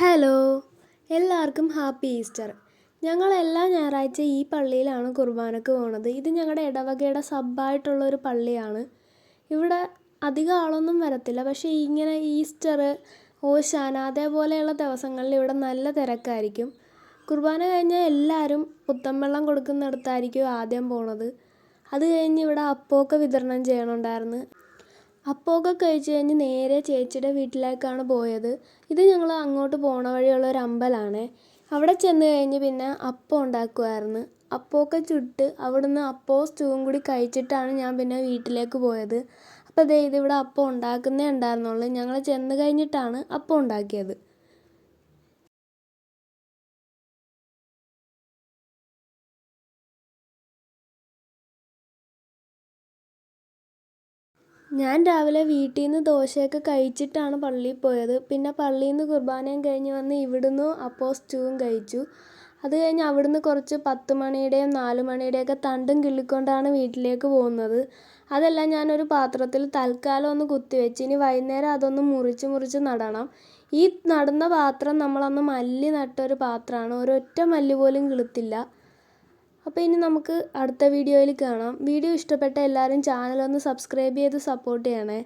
Hello. എല്ലാവർക്കും happy Easter. ഞങ്ങൾ എല്ലാ ഞായറാഴ്ച ഈ പള്ളിയിലാണ് കുർബാനക്ക് പോണത്. ഇത് ഞങ്ങളുടെ ഇടവകയുടെ സബ്ബായിട്ടുള്ള ഒരു പള്ളിയാണ്. ഇവിടെ അധികം ആളൊന്നും വരത്തില്ല. പക്ഷേ ഇങ്ങനെ ഈസ്റ്റർ ഓശാന അതേപോലെയുള്ള ദിവസങ്ങളിൽ ഇവിടെ നല്ല തിരക്കായിരിക്കും. കുർബാന കഴിഞ്ഞാൽ എല്ലാവരും പുത്തൻവെള്ളം കൊടുക്കുന്നിടത്തായിരിക്കും ആദ്യം പോണത്. അത് കഴിഞ്ഞ് ഇവിടെ അപ്പമൊക്കെ വിതരണം ചെയ്യണുണ്ടായിരുന്നു. അപ്പമൊക്കെ കഴിച്ച് കഴിഞ്ഞ് നേരെ ചേച്ചിയുടെ വീട്ടിലേക്കാണ് പോയത്. ഇത് ഞങ്ങൾ അങ്ങോട്ട് പോണ വഴിയുള്ള ഒരു അമ്പലമാണ് അവിടെ ചെന്ന് കഴിഞ്ഞ് പിന്നെ അപ്പം ഉണ്ടാക്കുമായിരുന്നു അപ്പമൊക്കെ ചുട്ട് അവിടുന്ന് അപ്പവും സ്റ്റൂവും കൂടി കഴിച്ചിട്ടാണ് ഞാൻ പിന്നെ വീട്ടിലേക്ക് പോയത്. അപ്പോൾ ദേ ഇതിവിടെ അപ്പം ഉണ്ടാക്കുന്നേ ഉണ്ടായിരുന്നുള്ളൂ. ഞങ്ങൾ ചെന്ന് കഴിഞ്ഞിട്ടാണ് അപ്പം ഉണ്ടാക്കിയത്. ഞാൻ രാവിലെ വീട്ടിൽ നിന്ന് ദോശയൊക്കെ കഴിച്ചിട്ടാണ് പള്ളിയിൽ പോയത്. പിന്നെ പള്ളിയിൽ നിന്ന് കുർബാനയും കഴിഞ്ഞ് വന്ന് ഇവിടുന്ന് അപ്പോ സ്റ്റൂവും കഴിച്ചു. അത് കഴിഞ്ഞ് അവിടുന്ന് കുറച്ച് പത്ത് മണിയുടെയും നാല് മണിയുടെയൊക്കെ തണ്ടും കിള്ളിക്കൊണ്ടാണ് വീട്ടിലേക്ക് പോകുന്നത്. അതെല്ലാം ഞാനൊരു പാത്രത്തിൽ തൽക്കാലം ഒന്ന് കുത്തിവെച്ച് ഇനി വൈകുന്നേരം അതൊന്ന് മുറിച്ച് മുറിച്ച് നടണം. ഈ നടുന്ന പാത്രം നമ്മളന്ന് മല്ലി നട്ടൊരു പാത്രമാണ് ഒരൊറ്റ മല്ലി പോലും കിളുത്തില്ല. അപ്പോൾ ഇനി നമുക്ക് അടുത്ത വീഡിയോയിൽ കാണാം. വീഡിയോ ഇഷ്ടപ്പെട്ട എല്ലാവരും ചാനലൊന്ന് സബ്സ്ക്രൈബ് ചെയ്ത് സപ്പോർട്ട് ചെയ്യണേ.